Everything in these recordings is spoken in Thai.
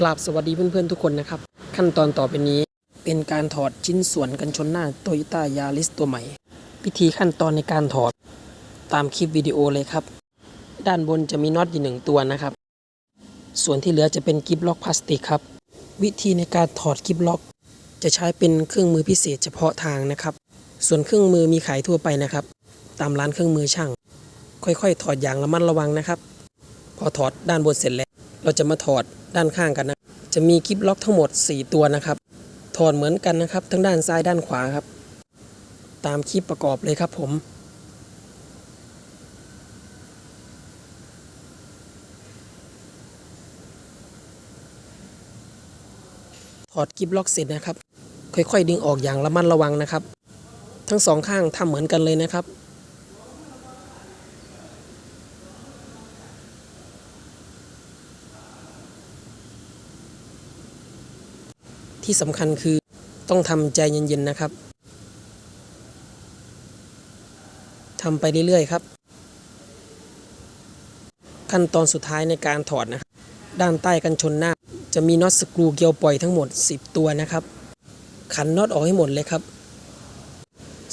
กราบสวัสดีเพื่อนๆทุกคนนะครับ ขั้นตอนต่อไปนี้เป็นการถอดชิ้นส่วนกันชนหน้าโตโยต้ายาริสตัวใหม่ วิธีขั้นตอนในการถอดตามคลิปวิดีโอเลยครับ ด้านบนจะมีน็อตอยู่หนึ่งตัวนะครับ ส่วนที่เหลือจะเป็นกิฟล็อกพลาสติกครับ วิธีในการถอดกิฟล็อก จะใช้เป็นเครื่องมือพิเศษเฉพาะทางนะครับ ส่วนเครื่องมือมีขายทั่วไปนะครับ ตามร้านเครื่องมือช่าง ค่อยๆ ถอดอย่างระมัดระวังนะครับ พอถอดด้านบนเสร็จแล้ว เราจะมาถอดด้านข้างกันนะ จะมีกิฟล็อกทั้งหมด 4 ตัวนะครับ ถอดเหมือนกันนะครับ ทั้งด้านซ้ายด้านขวาครับ ตามคลิปประกอบเลยครับผมถอดกิฟล็อกเสร็จนะครับ ค่อยๆ ดึงออกอย่างระมัดระวังนะครับ ทั้งสองข้างทำเหมือนกันเลยนะครับ ที่สำคัญคือต้องทำใจเย็นๆนะครับทำไปเรื่อยๆครับ ขั้นตอนสุดท้ายในการถอดนะครับด้านใต้กันชนหน้า จะมีน็อตสกรูเกลียวปล่อยทั้งหมด 10 ตัวนะครับ ขันน็อตออกให้หมดเลยครับ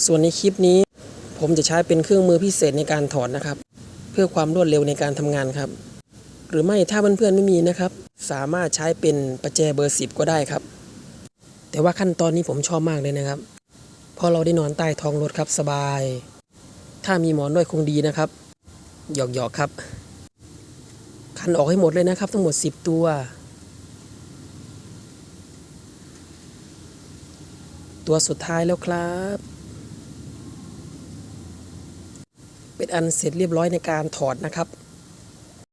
ส่วนในคลิปนี้ ผมจะใช้เป็นเครื่องมือพิเศษในการถอดนะครับ เพื่อความรวดเร็วในการทำงานครับ หรือไม่ถ้าเพื่อนๆไม่มีนะครับ สามารถใช้เป็นประแจเบอร์ 10 ก็ได้ครับ แต่ว่าขั้นตอนนี้ผมชอบมากเลยนะครับพราะเราได้นอนใต้ท้องรถครับสบาย ถ้ามีหมอนด้วยคงดีนะครับ หยอกๆครับ คันออกให้หมดเลยนะครับ ทั้งหมด 10 ตัว ตัวสุดท้ายแล้วครับ เป็นอันเสร็จเรียบร้อยในการถอดนะครับ